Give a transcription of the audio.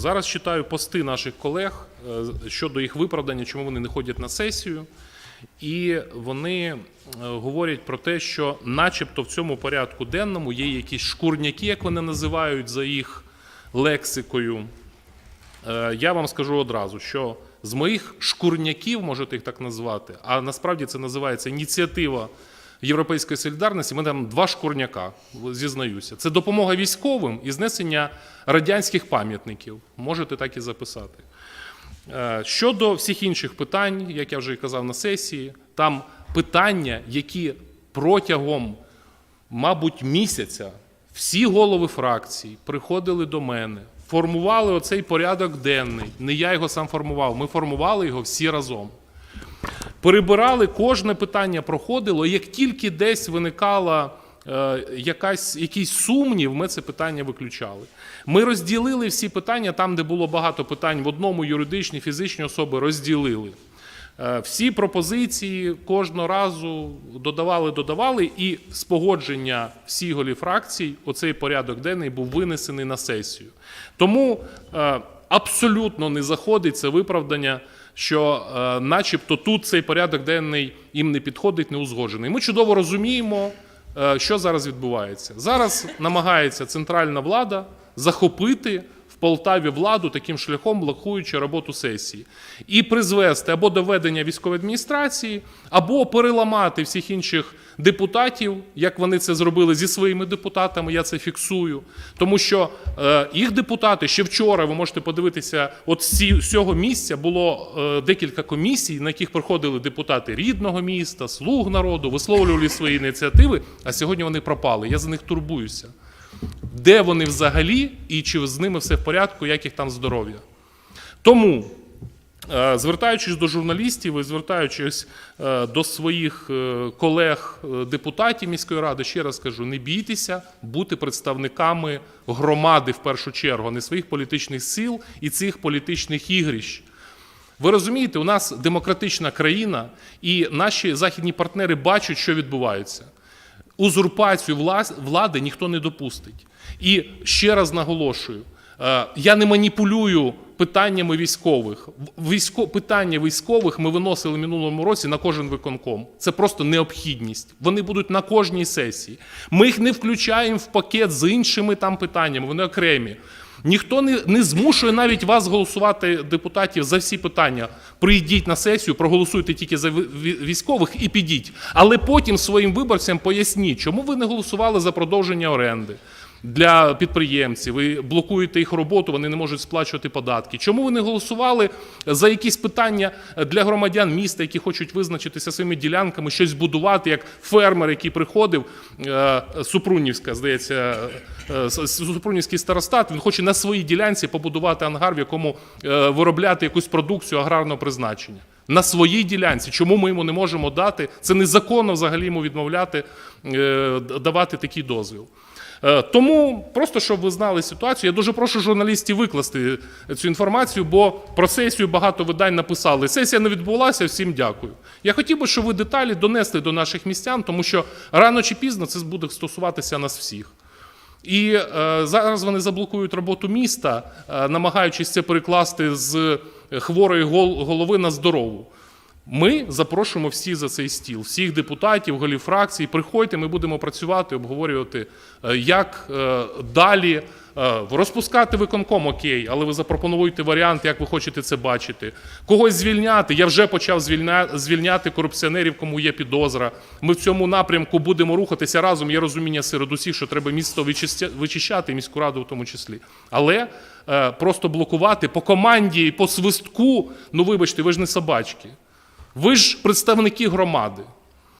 Зараз читаю пости наших колег е, щодо їх виправдання, чому вони не ходять на сесію. І вони е, говорять про те, що, начебто, в цьому порядку денному є якісь шкурняки, як вони називають за їх лексикою. Е, Я вам скажу одразу, що з моїх шкурняків, можете їх так назвати, а насправді це називається ініціатива Європейської солідарності. Ми там два шкурняка, зізнаюся. Це допомога військовим і знесення радянських пам'ятників. Можете так і записати. Е, Щодо всіх інших питань, як я вже казав на сесії, там питання, які протягом, мабуть, місяця всі голови фракцій приходили до мене, формували оцей порядок денний. Не я його сам формував, ми формували його всі разом. Перебирали, кожне питання проходило. Як тільки десь виникала е, якась, якийсь сумнів, ми це питання виключали. Ми розділили всі питання там, де було багато питань в одному юридичні, фізичні особи розділили. Е, Всі пропозиції кожного разу додавали, додавали, і з погодження всіх голів фракцій оцей порядок денний був винесений на сесію. Тому е, абсолютно не заходить це виправдання, що, е, начебто, тут цей порядок денний їм не підходить, не узгоджений. Ми чудово розуміємо, е, що зараз відбувається. Зараз намагається центральна влада захопити Полтаві владу таким шляхом, блокуючи роботу сесії, і призвести або до ведення військової адміністрації, або переламати всіх інших депутатів, як вони це зробили зі своїми депутатами. Я це фіксую. Тому що е, їх депутати ще вчора, ви можете подивитися, от з цього місця було е, декілька комісій, на яких приходили депутати рідного міста, слуг народу, висловлювали свої ініціативи. А сьогодні вони пропали. Я за них турбуюся де вони взагалі і чи з ними все в порядку, як їх там здоров'я. Тому, е, звертаючись до журналістів і звертаючись е, до своїх е, колег-депутатів міської ради, ще раз кажу: не бійтеся бути представниками громади в першу чергу, а не своїх політичних сил і цих політичних ігрищ. Ви розумієте, у нас демократична країна, і наші західні партнери бачать, що відбувається узурпацію влади ніхто не допустить. І ще раз наголошую: е, я не маніпулюю питаннями військових. Військо, питання військових ми виносили минулому році на кожен виконком. Це просто необхідність. Вони будуть на кожній сесії. Ми їх не включаємо в пакет з іншими там питаннями, вони окремі. Ніхто не, не змушує навіть вас голосувати, депутатів, за всі питання. Прийдіть на сесію, проголосуйте тільки за ві- ві- військових і підіть. Але потім своїм виборцям поясніть, чому ви не голосували за продовження оренди для підприємців. Ви блокуєте їх роботу, вони не можуть сплачувати податки. Чому ви не голосували за якісь питання для громадян міста, які хочуть визначитися своїми ділянками, щось будувати, як фермер, який приходив, е, Супрунівська, здається, е, Супрунівський старостат, він хоче на своїй ділянці побудувати ангар, в якому е, виробляти якусь продукцію аграрного призначення. На своїй ділянці. Чому ми йому не можемо дати? Це незаконно взагалі йому відмовляти, е, давати такий дозвіл. Е, Тому просто щоб ви знали ситуацію, я дуже прошу журналістів викласти цю інформацію, бо про сесію багато видань написали. Сесія не відбулася, всім дякую. Я хотів би, щоб ви деталі донесли до наших містян, тому що рано чи пізно це буде стосуватися нас всіх. І е, зараз вони заблокують роботу міста, е, намагаючись це перекласти з хворої гол- голови на здорову. Ми запрошуємо всі за цей стіл, всіх депутатів, голів фракцій. Приходьте, ми будемо працювати, обговорювати, е, як е, далі розпускати виконком, окей, але ви запропонуєте варіант, як ви хочете це бачити. Когось звільняти. Я вже почав звільняти корупціонерів, кому є підозра. Ми в цьому напрямку будемо рухатися разом. Є розуміння серед усіх, що треба місто вичищати, міську раду в тому числі. Але е, просто блокувати по команді по свистку, ну вибачте, ви ж не собачки. Ви ж представники громади.